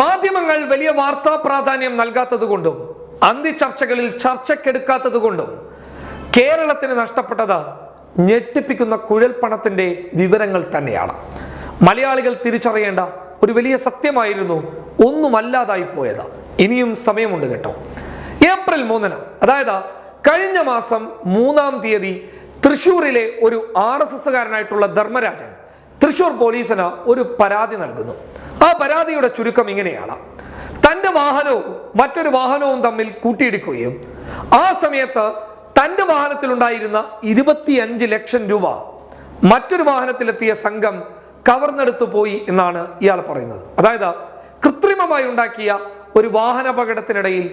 മാധ്യമങ്ങൾ വലിയ വാർത്താ പ്രാധാന്യം നൽകാത്തതുകൊണ്ടും അന്തിചർച്ചകളിൽ ചർച്ചക്കെടുക്കാത്തതുകൊണ്ടും കേരളത്തിന് നഷ്ടപ്പെട്ടത് ഞെട്ടിപ്പിക്കുന്ന കുഴൽപ്പണത്തിന്റെ വിവരങ്ങൾ തന്നെയാണ്. മലയാളികൾ തിരിച്ചറിയേണ്ട ഒരു വലിയ സത്യമായിരുന്നു ഒന്നുമല്ലാതായി പോയത്. ഇനിയും സമയമുണ്ട് കേട്ടോ. ഏപ്രിൽ മൂന്നിന് അതായത് കഴിഞ്ഞ മാസം മൂന്നാം തീയതി തൃശൂരിലെ ഒരു ആർ എസ് എസ്സുകാരനായിട്ടുള്ള ധർമ്മരാജൻ തൃശൂർ പോലീസിന് ഒരു പരാതി നൽകുന്നു. ആ പരാതിയുടെ ചുരുക്കം ഇങ്ങനെയാണ്. തന്റെ വാഹനവും മറ്റൊരു വാഹനവും തമ്മിൽ കൂട്ടിയിടിക്കുകയും ആ സമയത്ത് തന്റെ വാഹനത്തിലുണ്ടായിരുന്ന ഇരുപത്തിയഞ്ച് ലക്ഷം രൂപ മറ്റൊരു വാഹനത്തിലെത്തിയ സംഘം കവർന്നെടുത്തു പോയി എന്നാണ് ഇയാൾ പറയുന്നത്. അതായത് കൃത്രിമമായി ഉണ്ടാക്കിയ ഒരു വാഹനാപകടത്തിനിടയിൽ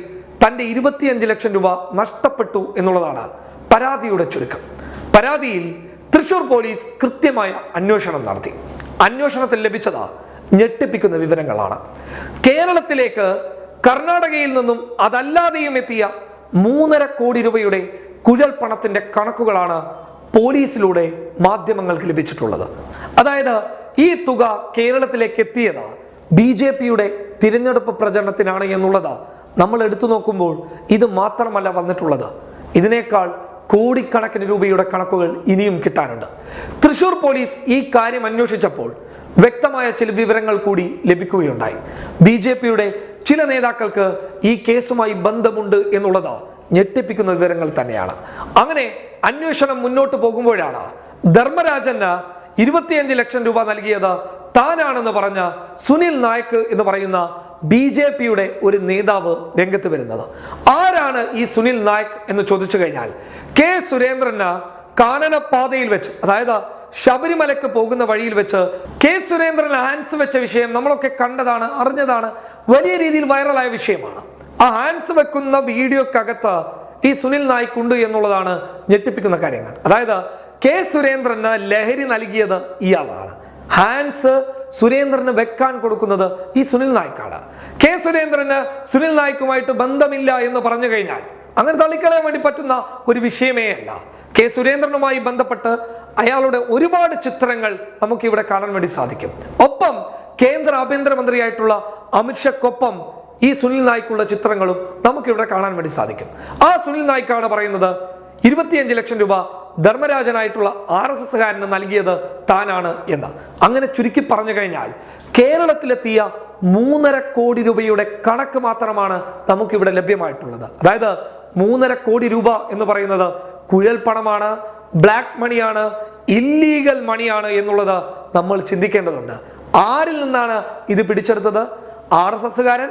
തന്റെ ഇരുപത്തിയഞ്ച് ലക്ഷം രൂപ നഷ്ടപ്പെട്ടു എന്നുള്ളതാണ് പരാതിയുടെ ചുരുക്കം. പരാതിയിൽ തൃശൂർ പോലീസ് കൃത്യമായ അന്വേഷണം നടത്തി. അന്വേഷണത്തിൽ ലഭിച്ചത് ഞെട്ടിപ്പിക്കുന്ന വിവരങ്ങളാണ്. കേരളത്തിലേക്ക് കർണാടകയിൽ നിന്നും അതല്ലാതെയും എത്തിയ മൂന്നര കോടി രൂപയുടെ കുഴൽ പണത്തിന്റെ കണക്കുകളാണ് പോലീസിലൂടെ മാധ്യമങ്ങൾക്ക് ലഭിച്ചിട്ടുള്ളത്. അതായത് ഈ തുക കേരളത്തിലേക്ക് എത്തിയത് ബി ജെ പിയുടെ തിരഞ്ഞെടുപ്പ് പ്രചരണത്തിനാണ് എന്നുള്ളത് നമ്മൾ എടുത്തു നോക്കുമ്പോൾ ഇത് മാത്രമല്ല വന്നിട്ടുള്ളത്. ഇതിനേക്കാൾ കോടിക്കണക്കിന് രൂപയുടെ കണക്കുകൾ ഇനിയും കിട്ടാനുണ്ട്. തൃശൂർ പോലീസ് ഈ കാര്യം അന്വേഷിച്ചപ്പോൾ വ്യക്തമായ ചില വിവരങ്ങൾ കൂടി ലഭിക്കുകയുണ്ടായി. ബി ജെ പിയുടെ ചില നേതാക്കൾക്ക് ഈ കേസുമായി ബന്ധമുണ്ട് എന്നുള്ളത് ഞെട്ടിപ്പിക്കുന്ന വിവരങ്ങൾ തന്നെയാണ്. അങ്ങനെ അന്വേഷണം മുന്നോട്ട് പോകുമ്പോഴാണ് ധർമ്മരാജന് ഇരുപത്തിയഞ്ച് ലക്ഷം രൂപ നൽകിയത് താനാണെന്ന് പറഞ്ഞ സുനിൽ നായക് എന്ന് പറയുന്ന ബി ജെ പിയുടെ ഒരു നേതാവ് രംഗത്ത് വരുന്നത്. ആരാണ് ഈ സുനിൽ നായക് എന്ന് ചോദിച്ചു കഴിഞ്ഞാൽ കെ സുരേന്ദ്രന് കാനനപാതയിൽ വെച്ച് അതായത് ശബരിമലക്ക് പോകുന്ന വഴിയിൽ വെച്ച് കെ സുരേന്ദ്രൻ ഹാൻസ് വെച്ച വിഷയം നമ്മളൊക്കെ കണ്ടതാണ് അറിഞ്ഞതാണ് വലിയ രീതിയിൽ വൈറലായ വിഷയമാണ്. ആ ഹാൻസ് വെക്കുന്ന വീഡിയോക്കകത്ത് ഈ സുനിൽ നായിക് ഉണ്ട് എന്നുള്ളതാണ് ഞെട്ടിപ്പിക്കുന്ന കാര്യങ്ങൾ. അതായത് കെ സുരേന്ദ്രന് ലഹരി നൽകിയത് ഇയാളാണ്. ഹാൻസ് സുരേന്ദ്രന് വെക്കാൻ കൊടുക്കുന്നത് ഈ സുനിൽ നായ്ക്കാണ്. കെ സുരേന്ദ്രന് സുനിൽ നായ്ക്കുമായിട്ട് ബന്ധമില്ല എന്ന് പറഞ്ഞു കഴിഞ്ഞാൽ അങ്ങനെ തള്ളിക്കളയാൻ വേണ്ടി പറ്റുന്ന ഒരു വിഷയമേ അല്ല. കെ സുരേന്ദ്രനുമായി ബന്ധപ്പെട്ട് അയാളുടെ ഒരുപാട് ചിത്രങ്ങൾ നമുക്ക് ഇവിടെ കാണാൻ വേണ്ടി സാധിക്കും. ഒപ്പം കേന്ദ്ര ആഭ്യന്തരമന്ത്രിയായിട്ടുള്ള അമിത്ഷയ്ക്കൊപ്പം ഈ സുനിൽ നായ്ക്കുള്ള ചിത്രങ്ങളും നമുക്കിവിടെ കാണാൻ വേണ്ടി സാധിക്കും. ആ സുനിൽ നായ്ക്കാണ് പറയുന്നത് ഇരുപത്തിയഞ്ച് ലക്ഷം രൂപ ധർമ്മരാജനായിട്ടുള്ള ആർ എസ് എസ്സുകാരന് നൽകിയത് താനാണ് എന്ന്. അങ്ങനെ ചുരുക്കി പറഞ്ഞു കഴിഞ്ഞാൽ കേരളത്തിലെത്തിയ മൂന്നര കോടി രൂപയുടെ കണക്ക് മാത്രമാണ് നമുക്കിവിടെ ലഭ്യമായിട്ടുള്ളത്. അതായത് മൂന്നര കോടി രൂപ എന്ന് പറയുന്നത് കുഴൽ പണമാണ് ബ്ലാക്ക് മണിയാണ് ഇല്ലീഗൽ മണിയാണ് എന്നുള്ളത് നമ്മൾ ചിന്തിക്കേണ്ടതുണ്ട്. ആരിൽ നിന്നാണ് ഇത് പിടിച്ചെടുത്തത്? ആർ എസ് എസ്സുകാരൻ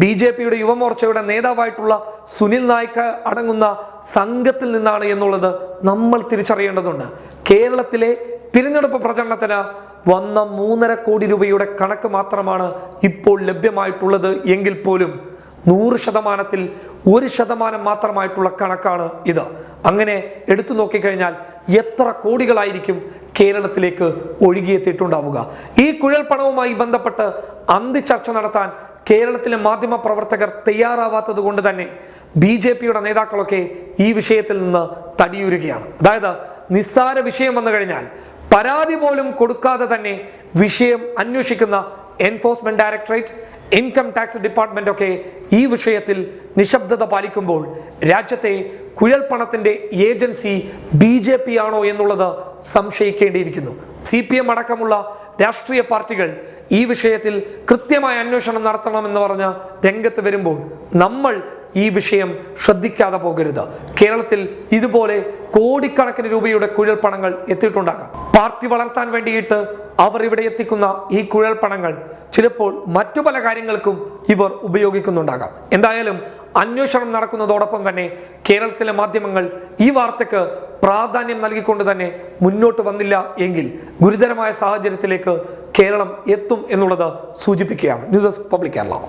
ബി ജെ പിയുടെ യുവമോർച്ചയുടെ നേതാവായിട്ടുള്ള സുനിൽ നായിക്ക് അടങ്ങുന്ന സംഘത്തിൽ നിന്നാണ് എന്നുള്ളത് നമ്മൾ തിരിച്ചറിയേണ്ടതുണ്ട്. കേരളത്തിലെ തിരഞ്ഞെടുപ്പ് പ്രചരണത്തിന് വന്ന മൂന്നര കോടി രൂപയുടെ കണക്ക് മാത്രമാണ് ഇപ്പോൾ ലഭ്യമായിട്ടുള്ളത് എങ്കിൽ പോലും നൂറ് ശതമാനത്തിൽ ഒരു ശതമാനം മാത്രമായിട്ടുള്ള കണക്കാണ് ഇത്. അങ്ങനെ എടുത്തു നോക്കിക്കഴിഞ്ഞാൽ എത്ര കോടികളായിരിക്കും കേരളത്തിലേക്ക് ഒഴുകിയെത്തിയിട്ടുണ്ടാവുക? ഈ കുഴൽപ്പണവുമായി ബന്ധപ്പെട്ട് അന്തിചർച്ച നടത്താൻ കേരളത്തിലെ മാധ്യമ പ്രവർത്തകർ തയ്യാറാവാത്തത് കൊണ്ട് തന്നെ ബി ജെ പിയുടെ നേതാക്കളൊക്കെ ഈ വിഷയത്തിൽ നിന്ന് തടിയുരുകയാണ്. അതായത് നിസ്സാര വിഷയം വന്നു കഴിഞ്ഞാൽ പരാതി പോലും കൊടുക്കാതെ തന്നെ വിഷയം അന്വേഷിക്കുന്ന enforcement directorate income tax department ഒക്കെ ഈ വിഷയത്തിൽ നിശബ്ദത പാലിക്കുമ്പോൾ രാജ്യത്തെ കുഴൽപ്പണത്തിന്റെ ഏജൻസി ബി ജെ പി ആണോ എന്നുള്ളത് സംശയിക്കേണ്ടിയിരിക്കുന്നു. സി പി എം അടക്കമുള്ള രാഷ്ട്രീയ പാർട്ടികൾ ഈ വിഷയത്തിൽ കൃത്യമായ അന്വേഷണം നടത്തണമെന്ന് പറഞ്ഞ രംഗത്ത് വരുമ്പോൾ നമ്മൾ ഈ വിഷയം ശ്രദ്ധിക്കാതെ പോകരുത്. കേരളത്തിൽ ഇതുപോലെ കോടിക്കണക്കിന് രൂപയുടെ കുഴൽപ്പണങ്ങൾ എത്തിയിട്ടുണ്ടാകാം. പാർട്ടി വളർത്താൻ വേണ്ടിയിട്ട് അവർ ഇവിടെ എത്തിക്കുന്ന ഈ കുഴൽപ്പണങ്ങൾ ചിലപ്പോൾ മറ്റു പല കാര്യങ്ങൾക്കും ഇവർ ഉപയോഗിക്കുന്നുണ്ടാകാം. എന്തായാലും അന്വേഷണം നടക്കുന്നതോടൊപ്പം തന്നെ കേരളത്തിലെ മാധ്യമങ്ങൾ ഈ വാർത്തക്ക് പ്രാധാന്യം നൽകിക്കൊണ്ട് തന്നെ മുന്നോട്ട് വന്നില്ല എങ്കിൽ ഗുരുതരമായ സാഹചര്യത്തിലേക്ക് കേരളം എത്തും എന്നുള്ളത് സൂചിപ്പിക്കുകയാണ്. News desk public Kerala.